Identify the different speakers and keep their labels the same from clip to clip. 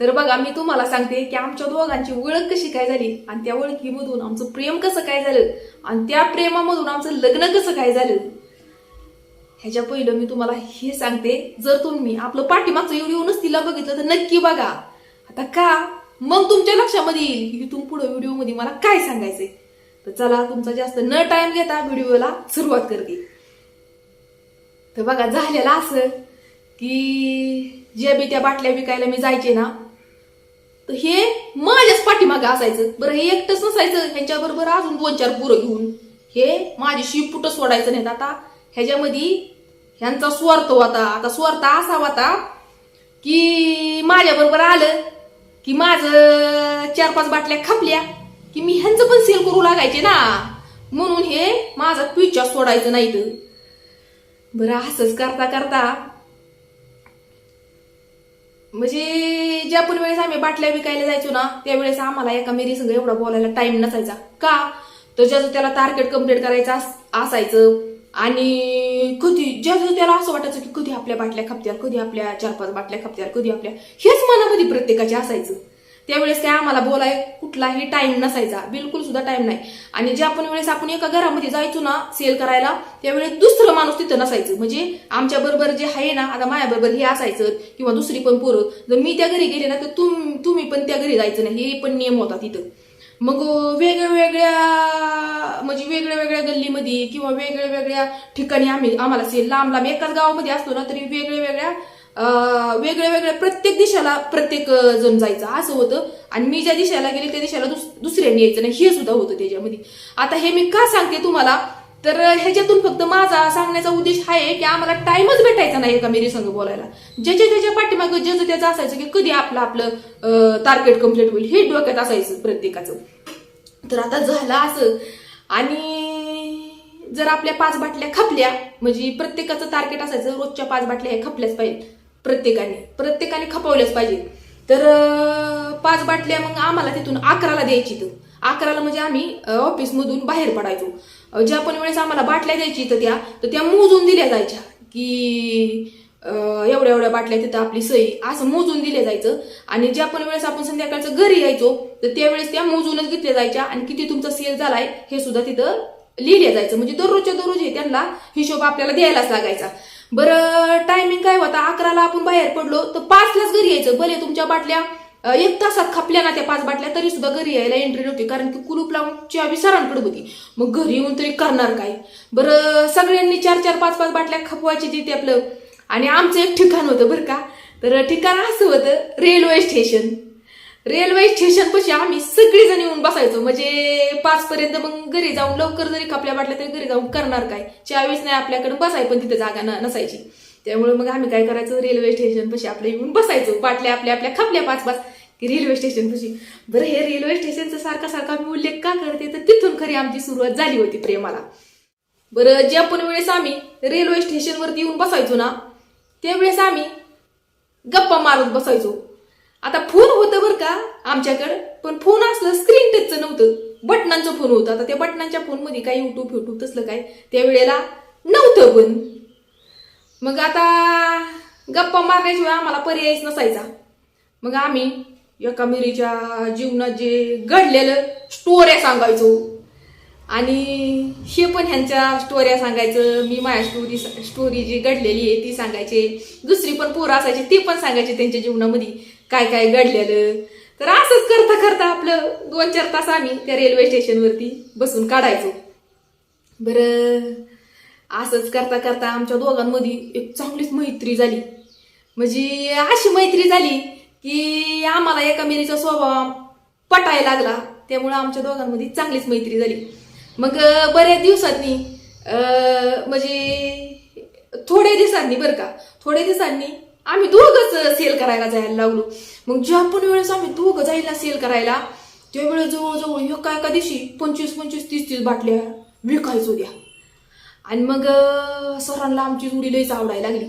Speaker 1: तर बघा मी तुम्हाला सांगते की आमच्या दोघांची ओळख कशी काय झाली आणि त्या ओळखीमधून आमचं प्रेम कसं काय झालं आणि त्या प्रेमामधून आमचं लग्न कसं काय झालं? ह्याच्या पहिलं मी तुम्हाला हे सांगते जर तुम्ही आपलं पाठीमागचं व्हिडिओ नसतील बघितलं तर नक्की बघा. आता का? मग तुमच्या लक्षामध्ये येईल की इथून पुढे व्हिडिओमध्ये मला काय सांगायचंय. तर चला तुमचा जास्त न टाइम घेता व्हिडिओला सुरुवात करते. तर बघा झालेलं असं. की जे बी त्या बाटल्या विकायला मी जायचे ना तर हे माझ्याच पाठीमागे असायचं. बरं हे एकटंच नसायचं. ह्यांच्याबरोबर अजून दोन चार पुरं घेऊन. हे माझी शिवपुट सोडायचं नाही आता. ह्याच्यामध्ये ह्यांचा स्वार्थ होता. आता स्वार्थ असा होता की माझ्याबरोबर आलं की माझं चार पाच बाटल्या खपल्या की मी ह्यांचं पण सेल करू लागायचे ना. म्हणून हे माझा पिच्चा सोडायचं नाही तर बरं असंच करता करता म्हणजे ज्या पण वेळेस आम्ही बाटल्या विकायला जायचो ना त्यावेळेस आम्हाला एका मेरी संघ एवढा बोलायला टाइम नसायचा. का? तर ज्याचं त्याला टार्गेट कंप्लीट करायचं असायचं आणि कधी ज्याचं त्याला असं वाटायचं की कधी आपल्या बाटल्या खपत्याल कधी आपल्या चार पाच बाटल्या खपत्याल कधी आपल्या हेच मनामध्ये प्रत्येकाचे असायचं. त्यावेळेस काय आम्हाला बोलाय कुठलाही टाइम नसायचा. बिलकुल सुद्धा टाइम नाही. आणि ज्या पण वेळेस आपण एका घरामध्ये जायचो ना सेल करायला त्यावेळेस दुसरं माणूस तिथं नसायचं. म्हणजे आमच्या बरोबर जे आहे ना आता माझ्या बरोबर हे असायचं किंवा दुसरी पण पोरं. जर मी त्या घरी गेले ना तर तुम्ही पण त्या घरी जायचं नाही. हे पण नियम होता तिथं. मग वेगळ्या वेगळ्या म्हणजे वेगळ्या वेगळ्या गल्लीमध्ये किंवा वेगळ्या वेगळ्या ठिकाणी आम्ही आम्हाला सेल लांब लांब एकाच गावामध्ये असतो ना तरी वेगळ्या वेगळ्या वेगळ्या वेगळ्या प्रत्येक दिशेला प्रत्येक जण जायचं. असं होतं. आणि मी ज्या दिशेला गेले त्या दिशेला दुस- दुसऱ्यांनी यायचं नाही. हे सुद्धा होतं त्याच्यामध्ये. आता हे मी का सांगते तुम्हाला? तर ह्याच्यातून फक्त माझा सांगण्याचा उद्देश हा आहे की आम्हाला टाइमच भेटायचा नाही एका मेरी संघ बोलायला. ज्याच्या त्याच्या पाठीमागं ज्याचं त्याचं असायचं की कधी आपलं आपलं टार्गेट कंप्लीट होईल. हे डोक्यात असायचं प्रत्येकाचं. तर आता झालं असं. आणि जर आपल्या पाच बाटल्या खपल्या म्हणजे प्रत्येकाचं टार्गेट असायचं रोजच्या पाच बाटल्या हे खपल्याच पाहिजे प्रत्येकाने. प्रत्येकाने खपवल्याच पाहिजे. तर पाच बाटल्या मग आम्हाला तिथून अकराला द्यायची तर अकराला म्हणजे आम्ही ऑफिसमधून बाहेर पडायचो. ज्या पण वेळेस आम्हाला बाटल्या द्यायची तर त्या तर त्या मोजून दिल्या जायच्या. की एवढ्या एवढ्या बाटल्या तिथं आपली सई असं मोजून दिल्या जायचं. आणि ज्या पण वेळेस आपण संध्याकाळचं घरी यायचो तर त्यावेळेस त्या मोजूनच घेतल्या जायच्या. आणि किती तुमचा सेल झालाय हे सुद्धा तिथं लिहिल्या जायचं. म्हणजे दररोजच्या दररोज हे त्यांना हिशोब आपल्याला द्यायलाच लागायचा. बरं टायमिंग काय होता? अकराला आपण बाहेर पडलो तर पाचलाच घरी यायचं. भले तुमच्या बाटल्या एक तासात खपल्या ना त्या पाच बाटल्या तरी सुद्धा घरी यायला एंट्री नव्हती कारण की कुलूप लावून चावी सरांकडे होती. मग घरी येऊन तरी करणार काय? बरं सगळ्यांनी चार चार पाच पाच बाटल्या खपवायची तिथे आपलं. आणि आमचं एक ठिकाण होतं बरं का? तर ठिकाण असं होतं रेल्वे स्टेशन रेल्वे स्टेशन पशी आम्ही सगळी जण येऊन बसायचो. म्हणजे पाच पर्यंत मग घरी जाऊन लवकर जरी खपल्या वाटल्या तरी घरी जाऊन करणार काय? चावीस नाही आपल्याकडे बसाय पण तिथे जागा नसायची. त्यामुळे मग आम्ही काय करायचो? रेल्वे स्टेशन पशी आपलं येऊन बसायचो. बाटल्या आपल्या आपल्या खपल्या पाच पाच. की रेल्वे स्टेशन पशी. बरं हे रेल्वे स्टेशनचा सारखा सारखा मी उल्लेख का करते? तर तिथून खरी आमची सुरुवात झाली होती प्रेमाला. बरं ज्या पण वेळेस आम्ही रेल्वे स्टेशनवरती येऊन बसायचो ना त्यावेळेस आम्ही गप्पा मारत बसायचो. आता फोन होतं बरं का आमच्याकडं पण फोन असलं स्क्रीन टचचं नव्हतं. बटनांचं फोन होतं. आता त्या बटनांच्या फोनमध्ये काय युट्यूब युट्यूब तसलं काय त्यावेळेला नव्हतं पण. मग आता गप्पा मारण्याशिवाय आम्हाला पर्यायच नसायचा. मग आम्ही एका मिरीच्या जीवनात जे घडलेलं स्टोऱ्या सांगायचो. आणि हे पण ह्यांच्या स्टोऱ्या सांगायचं. मी माझ्या स्टोरी स्टोरी जी घडलेली आहे ती सांगायचे. दुसरी पण पोरं असायची ती पण सांगायची त्यांच्या जीवनामध्ये. काय काय घडलेलं? तर असंच करता करता आपलं दोन चार तास आम्ही त्या रेल्वे स्टेशनवरती बसून काढायचो. बरं असंच करता करता आमच्या दोघांमध्ये एक चांगलीच मैत्री झाली. म्हणजे अशी मैत्री झाली की आम्हाला एका मिनीचा स्वभाव पटायला लागला. त्यामुळं आमच्या दोघांमध्ये चांगलीच मैत्री झाली. मग बऱ्याच दिवसांनी म्हणजे थोड्या दिवसांनी बरं का थोड्या दिवसांनी आम्ही दोघंच सेल करायला जायला लागलो. मग ज्या पण वेळेस आम्ही दोघं जायला सेल करायला त्यावेळेस जवळजवळ एका एका दिवशी पंचवीस पंचवीस तीस तीस बाटल्या विकायचो द्या आणि मग सरांना आमची जोडी लईच आवडायला लागली.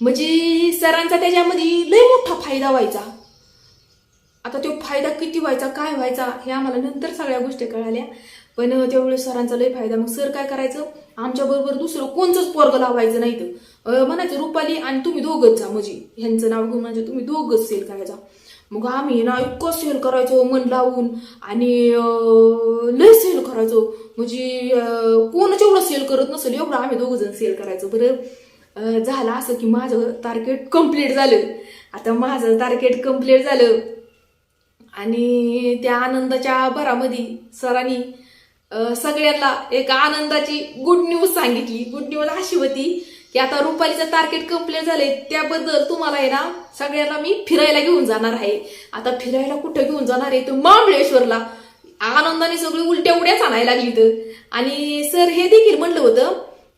Speaker 1: म्हणजे सरांचा त्याच्यामध्ये लई मोठा फायदा व्हायचा. आता तो फायदा किती व्हायचा काय व्हायचा हे आम्हाला नंतर सगळ्या गोष्टी कळाल्या. पण त्यावेळेस सरांचा लई फायदा. मग सर काय करायचं आमच्याबरोबर दुसरं कोणचंच पोरग लावायचं नाही तर म्हणायचं रुपाली आणि तुम्ही दोघंच जा म्हणजे. ह्यांचं नाव घेऊन म्हणजे तुम्ही दोघंच सेल करायचा मग आम्ही ना इतकं सेल करायचो मन लावून आणि लय सेल करायचो. म्हणजे कोणच एवढं सेल करत नसेल एवढं आम्ही दोघं जण सेल करायचो. बरं झालं असं की माझं टार्गेट कंप्लीट झालं. आता माझं टार्गेट कंप्लीट झालं. आणि त्या आनंदाच्या भरामध्ये सरांनी सगळ्यांना एक आनंदाची गुड न्यूज सांगितली. गुड न्यूज अशी होती की आता रुपालीचं टार्गेट कंप्लीट झालंय त्याबद्दल तुम्हाला आहे ना सगळ्यांना मी फिरायला घेऊन जाणार आहे. आता फिरायला कुठं घेऊन जाणार आहे? तू महाबळेश्वरला. आनंदाने सगळी उलट्या उड्याच आणायला लागली तर आणि सर हे देखील म्हणलं होतं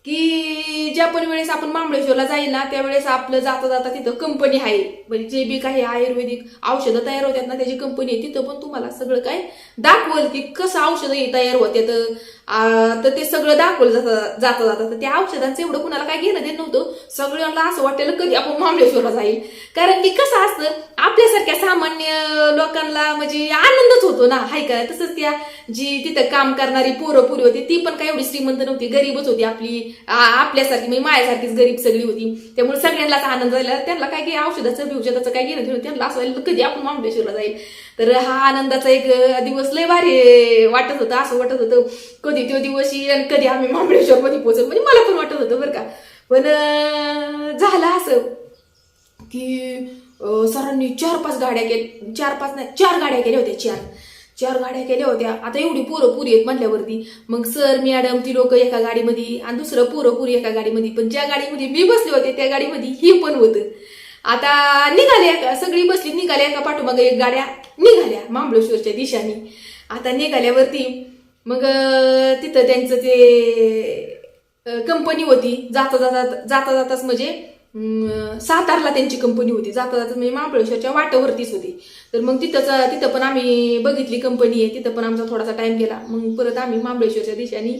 Speaker 1: की ज्या पण वेळेस आपण महाबळेश्वरला जाईल ना त्यावेळेस आपलं जाता जाता तिथं कंपनी आहे. म्हणजे जे बी काही आयुर्वेदिक औषधं तयार होतात ना त्याची कंपनी आहे तिथं पण तुम्हाला सगळं काय दाखवल की कसं औषधं तयार होते तर ते सगळं दाखवलं जाता जाता जाता. तर त्या औषधांचं एवढं कुणाला काय घेणं देत नव्हतं. सगळ्यांना असं वाटलेलं कधी आपण महाबळेश्वरला जाईल. कारण की कसं असतं आपल्यासारख्या सामान्य लोकांना म्हणजे आनंदच होतो ना. हाय का तसंच त्या जी तिथं काम करणारी पोरं पुरी होती ती पण काय एवढी श्रीमंत नव्हती गरीबच होती आपली. आपल्यासारखी मी माझ्यासारखीच गरीब सगळी होती. त्यामुळे सगळ्यांनाच आनंद झाला. त्यांना काय काही औषधाचं बिवषधाचं काय घेणं देणं त्यांना असं व्हायला कधी आपण महाबळेश्वरला जाईल. तर हा आनंदाचा एक दिवस लय भारी वाटत होता असं वाटत होतं. कधी तो दिवस येईल आणि कधी आम्ही महाबळेश्वर मध्ये पोहोचल म्हणजे मला पण वाटत होतं बरं का. पण झालं असं की सरांनी चार पाच गाड्या केल्या चार पाच नाही चार गाड्या केल्या होत्या चार. चार गाड्या केल्या होत्या. आता एवढी पोरं पुरी आहेत म्हटल्यावरती मग सर मॅडम ती लोक एका गाडीमध्ये आणि दुसरं पोरं पुरी एका गाडीमध्ये. पण ज्या गाडीमध्ये मी बसले होते त्या गाडीमध्ये ही पण होतं. आता निघाल्या एका- सगळी बसली निघाल्या एका पाठोमाग एक गाड्या निघाल्या महाबळेश्वरच्या दिशाने. आता निघाल्यावरती मग तिथं त्यांचं ते कंपनी होती. जाता जाता जाता जाताच म्हणजे सातारला त्यांची कंपनी होती. जाता जाता म्हणजे महाबळेश्वरच्या वाटावरतीच होती. तर मग तिथंच तिथं पण आम्ही बघितली कंपनी आहे. तिथं पण आमचा थोडासा टाईम गेला. मग परत आम्ही महाबळेश्वरच्या दिशेने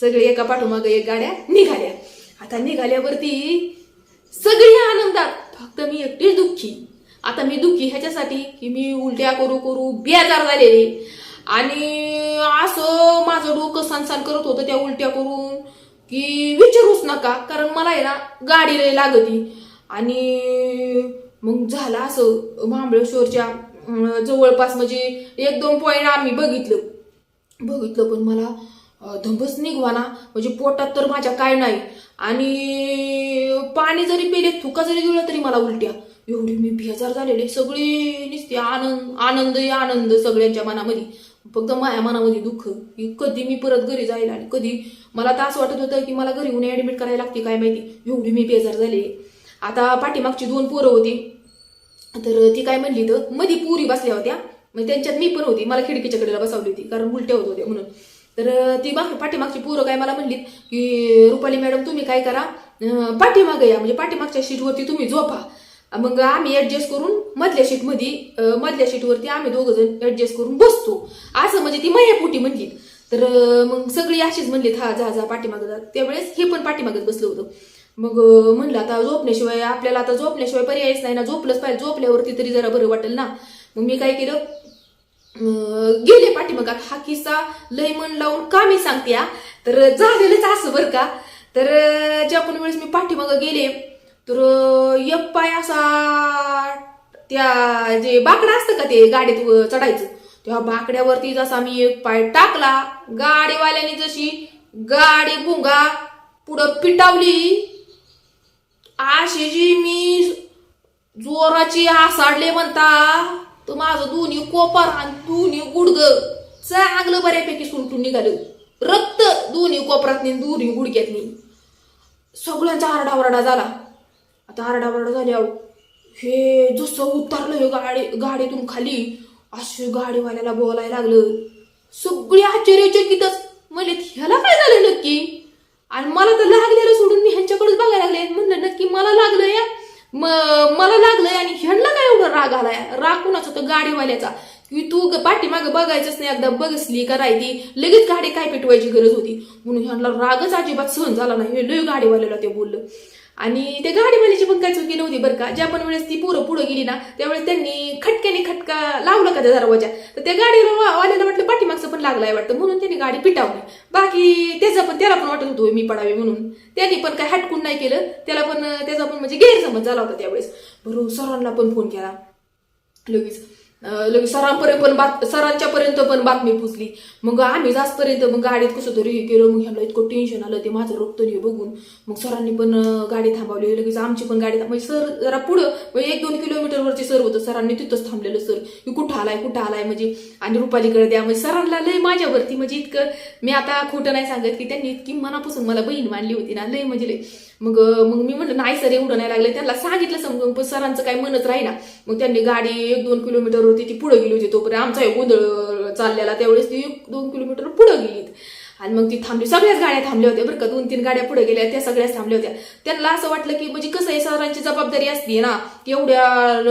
Speaker 1: सगळे एका पाठोमाग एक गाड्या निघाल्या. आता निघाल्यावरती सगळी आनंदात. फक्त मी एकटीच दुःखी. आता मी दुःखी ह्याच्यासाठी की मी उलट्या करू करू बेजार झालेले. आणि असं माझं डोकं सणसण करत होतं त्या उलट्या करून. की विचारूच नका कारण मला आहे ना गाडी लय लागती. आणि मग झालं असं महाबळेश्वरच्या जवळपास म्हणजे एक दोन पॉईंट आम्ही बघितलं. बघितलं पण मला अं, धंबच निघवाना म्हणजे पोटात तर माझ्या काय नाही. आणि पाणी जरी पिले थुका जरी गेलं तरी मला उलट्या. एवढी मी बेजार झालेले सगळे नुसते आनंद आनंद आनंद सगळ्यांच्या मनामध्ये. फक्त माझ्या मनामध्ये दुःख की कधी मी परत घरी जाईल आणि कधी मला तर असं वाटत होतं की मला घरी येऊन ऍडमिट करायला लागते काय माहिती? एवढी मी बेजार झाले. आता पाठीमागची दोन पोरं होती. तर ती काय म्हणली तर मधी पुरी बसल्या होत्या. मग त्यांच्यात मी पण होती. मला खिडकीच्या कडेला बसवली होती कारण उलट्या होत होत्या म्हणून. तर ती माग पाठीमागची पोरं काय मला म्हणलीत की रुपाली मॅडम तुम्ही काय करा? पाठीमागं या. म्हणजे पाठीमागच्या शीटवरती तुम्ही झोपा. मग आम्ही ऍडजस्ट करून मधल्या शीटमध्ये मधल्या शीटवरती आम्ही दोघ जण ऍडजस्ट करून बसतो. असं म्हणजे ती मैयापोटी म्हणली. तर मग सगळी अशीच म्हणलीत हा जा जा पाठीमागं जा. त्यावेळेस हे पण पाठीमागत बसलं होतं. मग म्हणलं आता झोपण्याशिवाय आपल्याला आता झोपण्याशिवाय पर्यायच नाही ना झोपलंच पाहिजे झोपल्यावरती तरी जरा बरं वाटेल ना. मग मी काय केलं गेले पाठीमागात हा किस्सा लय मन लावून का मी सांगते तर झालेलंच असं बरं का? तर ज्या पण वेळेस मी पाठीमागं गेले तर एक पाय असा त्या जे बाकडं असतं का ते गाडीत व- चढायचं त्या बाकड्यावरती जसा मी एक पाय टाकला गाडीवाल्याने जशी गाडी भुंगा पुढं पिटावली अशी जी मी जोराची आसाडले म्हणता तर माझं दोन्ही कोपर आणि दोन्ही गुडग चांगलं बऱ्यापैकी सुलटून निघालं. रक्त दोन्ही कोपरातनी आणि दोन्ही गुडघ्यातनी. सगळ्यांचा आरडाओरडा झाला. आता झाली आहो. हे जसं उतरलं हे गाडी गाडीतून खाली असे गाडीवाल्याला बोलायला लागलं. सगळी आश्चर्यचकितच. म्हणले ह्याला काय झालं नक्की? आणि मला तर लागलेलं सोडून मी ह्यांच्याकडेच बघायला लागले. म्हणलं नक्की मला लागलं या मला लागलंय आणि ह्यांना काय एवढं राग आलाय? राग कुणाचा? तर गाडीवाल्याचा. की तू पाठीमाग पाठीमागं बघायचंच नाही एकदा बघसली का राहिली लगेच गाडी काय पेटवायची गरज होती? म्हणून ह्यांना रागच अजिबात सहन झाला नाही. हे लय गाडीवाल्याला ते बोललं. आणि त्या गाडीवाल्याची पण काय चुकी नव्हती बरं का. ज्या पण वेळेस ती पोरं पुढं गेली ना त्यावेळेस त्यांनी खटक्याने खटका लावला का त्या दरवाजा. तर त्या गाडीला वाल्याला वाटलं पाठीमागचं पण लागलाय वाटतं म्हणून त्यांनी गाडी पिटावली. बाकी त्याचं पण त्याला पण वाटत होतो मी पडावी म्हणून. त्यांनी पण काय हटकून नाही केलं. त्याला पण त्याचा पण म्हणजे गैरसमज झाला होता त्यावेळेस. बरोबर सरांना पण फोन केला. लगेच सरांपर्यंत पण बात सरांच्या पर्यंत पण बातमी पोचली मग आम्ही जास्तपर्यंत मग गाडीत कसं तरी हे केलं मग ह्यांना इतकं टेन्शन आलं ते माझं रक्त हे बघून. मग सरांनी पण गाडी थांबवली लगेच आमची पण गाडी म्हणजे सर जरा पुढं म्हणजे एक दोन किलोमीटरवरचे सर होतं सरांनी तिथंच थांबलेलं सर. की कुठं आलाय कुठं आलाय म्हणजे आणि रुपालीकडे द्या म्हणजे सरांना लय माझ्यावरती म्हणजे इतकं मी आता खोटं नाही सांगत की त्यांनी इतकी मनापासून मला बहीण मानली होती ना लय म्हणजे लय. मग मग मी म्हटलं नाही सर एवढं नाही लागलं. त्यांना सांगितलं समजून पण सरांचं काही म्हणत राहीना. मग त्यांनी गाडी एक दोन किलोमीटर होती ती पुढे गेली होती तोपर्यंत. आमचा एक गोंधळ चाललेला त्यावेळेस ती एक दोन किलोमीटर पुढे गेली आणि मग ती थांबली. सगळ्याच गाड्या थांबल्या होत्या बरं का. दोन तीन गाड्या पुढे गेल्या त्या सगळ्याच थांबल्या होत्या. त्यांना असं वाटलं की म्हणजे कसं आहे सरांची जबाबदारी असते ना एवढ्या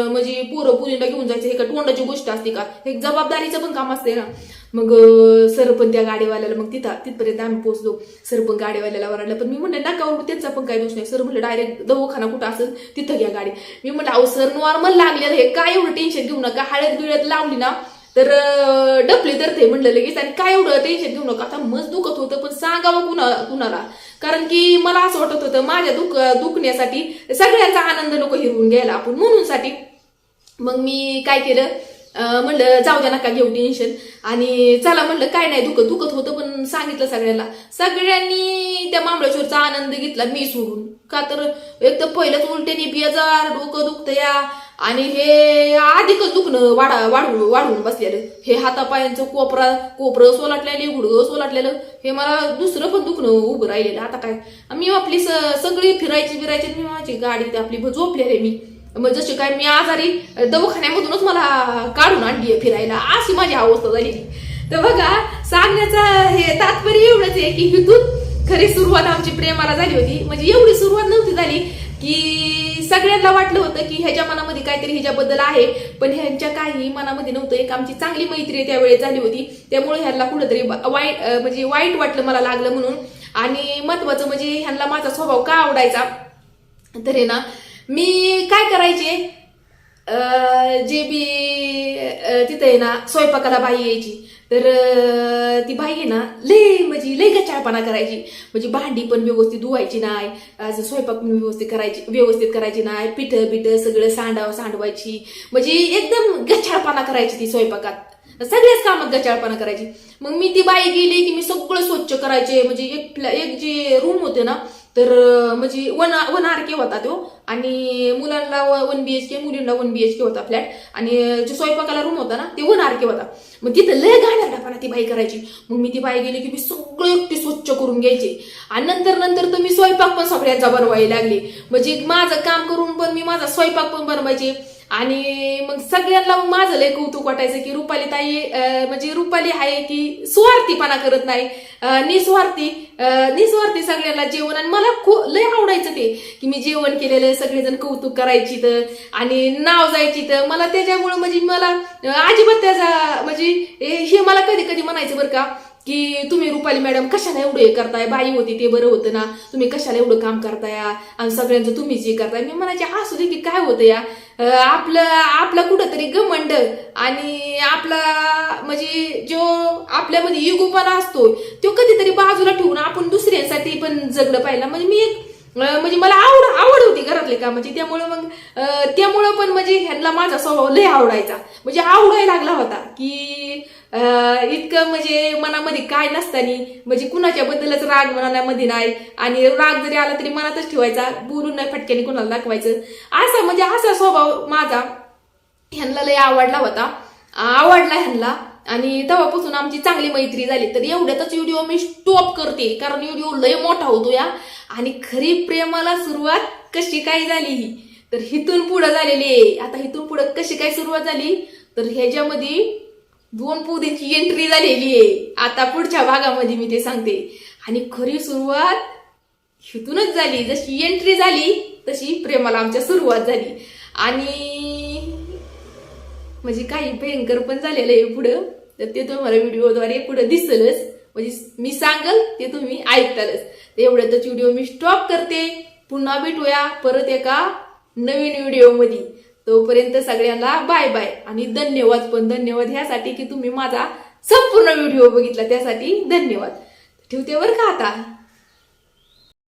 Speaker 1: म्हणजे पोरं पुरीला घेऊन जायचं हे का तोंडाची गोष्ट असते का? हे जबाबदारीचं पण काम असते ना. मग अं, सर पण त्या गाडीवाल्याला मग तिथं तिथपर्यंत आम्ही पोहोचलो. सर पण गाडीवाल्याला वरडलं पण मी म्हणलं नका त्याचा पण काही दोष नाही. सर म्हणलं डायरेक्ट दवाखाना कुठं असेल तिथं घ्या गाडी. मी म्हणलं अहो सर नॉर्मल लागलेलं हे काय एवढं टेन्शन घेऊ नका. हळद बिळद लावली ना तर डपले डपली तर ते म्हणलं लगेच. आणि काय एवढं टेन्शन घेऊ नका. आता मज दुखत होतं पण सांगावं कुणा कुणाला? कारण की मला असं वाटत होतं माझ्या दुख दुखण्यासाठी सगळ्यांचा आनंद नको हिरवून घ्यायला आपण म्हणून साठी मग मी काय केलं म्हणलं जाऊ द्या नका घेऊ टेन्शन आणि चला म्हणलं काय नाही दुखत दुखत होतं पण सांगितलं सगळ्याला सगळ्यांनी त्या मामळेश्वरचा आनंद घेतला मी सोडून. का तर एक तर पहिलंच उलट्याने बेजार डोकं दुखतं या. आणि हे अधिकच दुखणं वाढा वाढवून वाढवून बसलेलं. हे हातापायांचं कोपरा कोपरं सोलाटलेलं गुडगं सोलाटलेलं हे मला दुसरं पण दुखणं उभं राहिलेलं. आता काय? मी आपली स- सगळी फिरायची फिरायची मी माझी गाडी आपली झोपलेली मी. मग जशी काय मी आजारी दवाखान्यामधूनच मला काढून आणली फिरायला. अशी माझी अवस्था झालेली. तर बघा सांगण्याचं हे तात्पर्य एवढंच आहे की हिथून खरी सुरुवात आमची प्रेमाला झाली होती. म्हणजे एवढी सुरुवात नव्हती झाली की सगळ्यांना वाटलं होतं की ह्याच्या मनामध्ये काहीतरी ह्याच्याबद्दल आहे. पण ह्यांच्या काही मनामध्ये नव्हतं. एक आमची चांगली मैत्री त्यावेळेस झाली होती. त्यामुळे ह्यांना कुठंतरी वाईट म्हणजे वाईट वाटलं मला लागलं म्हणून. आणि महत्वाचं म्हणजे ह्यांना माझा स्वभाव का आवडायचा? तर ना मी काय करायचे? जे बी तिथं आहे ना स्वयंपाकाला बाई यायची. तर ती बाई आहे ना लय म्हणजे लय गचाळपणा करायची. म्हणजे भांडी पण व्यवस्थित धुवायची नाही असं स्वयंपाक पण व्यवस्थित करायची व्यवस्थित करायची नाही पिठं बिठं सगळं सांडाव सांडवायची म्हणजे एकदम गचाळपणा करायची ती स्वयंपाकात. सगळ्याच कामात गचाळपणा करायची. मग मी ती बाई गेली की मी सगळं स्वच्छ करायचे. म्हणजे एक फ्लॅ- एक जे रूम होते ना तर म्हणजे वन वन आर के होता तो. आणि मुलांना वन बी एच के मुलींना वन बी एच के होता फ्लॅट आणि जो स्वयंपाकाला रूम होता ना ते वन आर के होता. मग तिथं लय गाड्या ती बाई करायची. मग मी ती बाई गेली की मी सगळं एकटी स्वच्छ करून घ्यायचे. आणि नंतर नंतर तर मी स्वयंपाक पण सगळ्यांचा बनवायला लागले. म्हणजे माझं काम करून पण मी माझा स्वयंपाक पण बनवायचे. आणि मग सगळ्यांना मग माझं लय कौतुक वाटायचं की रुपाली ताई म्हणजे रुपाली आहे की स्वार्थीपणा करत नाही. निस्वार्थी निस्वार्थी सगळ्यांना जेवण आणि मला खूप लय आवडायचं ते की मी जेवण केलेलं सगळेजण कौतुक करायची तर आणि नाव जायची तर मला त्याच्यामुळं म्हणजे मला अजिबात त्याचा म्हणजे हे हे मला कधी कधी म्हणायचं बरं का की तुम्ही रुपाली मॅडम कशाला एवढं हे करताय? बाई होती ते बरं होतं ना. तुम्ही कशाला एवढं काम करताय? आणि सगळ्यांचं तुम्हीच हे करताय? मी म्हणायचे असू दे की काय होतं या. आपलं आपला कुठंतरी घमंड आणि आपला म्हणजे जो आपल्यामध्ये युगोपणा असतो तो कधीतरी बाजूला ठेवून आपण दुसऱ्यांसाठी पण जगलं पाहिलं. म्हणजे मी एक म्हणजे मला आवड आवड होती घरातले कामाची म्हणजे त्यामुळं मग त्यामुळं पण म्हणजे ह्यांना माझा स्वभाव लय आवडायचा. म्हणजे आवडायला लागला होता की इतकं म्हणजे मनामध्ये काय नसतानी म्हणजे कुणाच्या बद्दलच राग मनामध्ये नाही. आणि राग जरी आला तरी मनातच ठेवायचा बोलून नाही फटक्याने कोणाला दाखवायचं. असा म्हणजे असा स्वभाव माझा ह्यांना लय आवडला होता. आवडला ह्यांना. आणि तेव्हापासून आमची चांगली मैत्री झाली. तर एवढ्यातच व्हिडिओ मी स्टॉप करते. कारण व्हिडिओ लय मोठा होतो या. आणि खरी प्रेमाला सुरुवात कशी काय झाली ही? तर हिथून पुढं झालेली आहे. आता हिथून पुढं कशी काय सुरुवात झाली? तर ह्याच्यामध्ये दोन पोदींची एंट्री झालेली आहे. आता पुढच्या भागामध्ये मी ते सांगते. आणि खरी सुरुवात हिथूनच झाली. जशी एंट्री झाली तशी प्रेमाला आमच्या सुरुवात झाली. आणि म्हणजे काही भयंकर पण झालेलं आहे पुढं. तर ते तुम्हाला व्हिडिओद्वारे पुढं दिसलच. म्हणजे मी सांगल ते तुम्ही ऐकतालच. तर एवढ्यातच व्हिडिओ मी स्टॉप करते. पुन्हा भेटूया परत एका नवीन व्हिडिओमध्ये. तोपर्यंत सगळ्यांना बाय बाय आणि धन्यवाद. पण धन्यवाद ह्यासाठी की तुम्ही माझा संपूर्ण व्हिडिओ बघितला त्यासाठी धन्यवाद. ठेवते बरं का आता?